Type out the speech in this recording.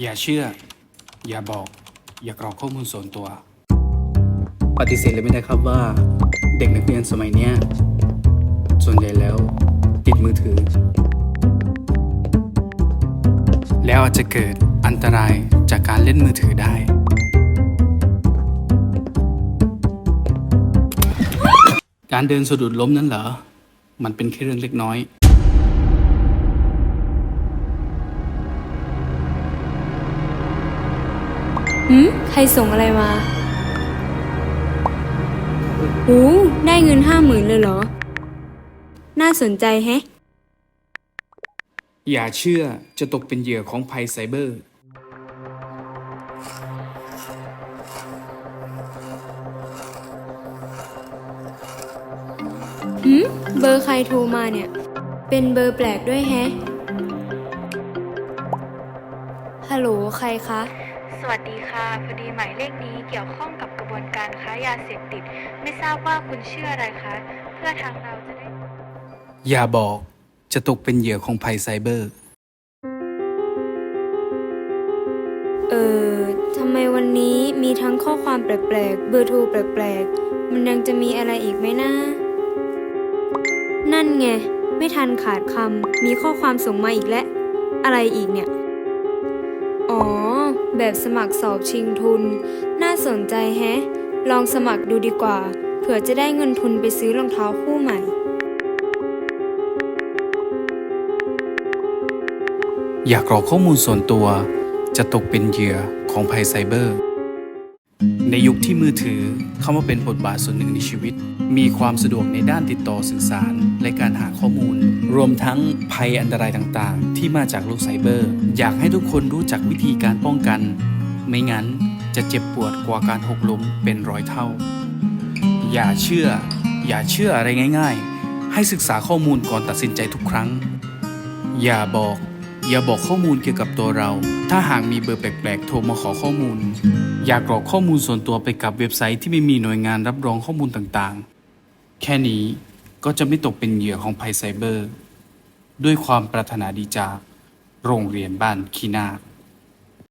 อย่าเชื่อ อย่าบอก อย่ากรอกข้อมูลส่วนตัว ปฏิเสธเลยไม่ได้ครับว่า เด็กนักเรียนสมัยเนี้ย ส่วนใหญ่แล้ว ติดมือถือ แล้วอาจจะเกิดอันตรายจากการเล่นมือถือได้ การเดินสะดุดล้มนั้นเหรอ มันเป็นแค่เรื่องเล็กน้อย หืมใครส่งอะไรมาหูได้เงินห้าหมื่นเลยเหรอ น่าสนใจแฮะ อย่าเชื่อจะตกเป็นเหยื่อของภัยไซเบอร์ หืม เบอร์ใครโทรมาเนี่ย เป็นเบอร์แปลกด้วยแฮะ ฮัลโหล ใครคะ สวัสดีค่ะ พอดีหมายเลขนี้เกี่ยวข้องกับกระบวนการค้ายาเสพติด ไม่ทราบว่าคุณชื่ออะไรคะ เพื่อทางเราจะได้ อย่าบอกจะตกเป็นเหยื่อของภัยไซเบอร์ เออทำไมวันนี้มีทั้งข้อความแปลกๆ เบอร์โทรแปลกๆ มันยังจะมีอะไรอีกไหมนะ นั่นไง ไม่ทันขาดคำมีข้อความส่งมาอีกแล้ว อะไรอีกเนี่ย อ๋อ แบบสมัครสอบชิงทุน น่าสนใจแฮะ ลองสมัครดูดีกว่า เผื่อจะได้เงินทุนไปซื้อรองเท้าคู่ใหม่ อยากรอกข้อมูลส่วนตัว จะตกเป็นเหยื่อของภัยไซเบอร์ ในยุคที่มือถือเข้ามาเป็นบทบาทส่วนหนึ่งในชีวิต มีความสะดวกในด้านติดต่อสื่อสาร และการหาข้อมูล รวมทั้งภัยอันตรายต่างๆ ที่มาจากโลกไซเบอร์ อยากให้ทุกคนรู้จักวิธีการป้องกัน ไม่งั้นจะเจ็บปวดกว่าการหกล้มเป็นร้อยเท่า อย่าเชื่อ อย่าเชื่ออะไรง่าย ๆ ให้ศึกษาข้อมูลก่อนตัดสินใจทุกครั้ง อย่าบอก อย่าบอกข้อมูลเกี่ยวกับตัวเรา ถ้าหากมีเบอร์แปลกๆ โทรมาขอข้อมูล อย่ากรอกข้อมูลส่วนตัวไปกับเว็บไซต์ที่ไม่มีหน่วยงานรับรองข้อมูลต่างๆ แค่นี้ก็จะไม่ตกเป็นเหยื่อของภัยไซเบอร์ ด้วยความปรารถนาดีจาก โรงเรียนบ้านคีนาค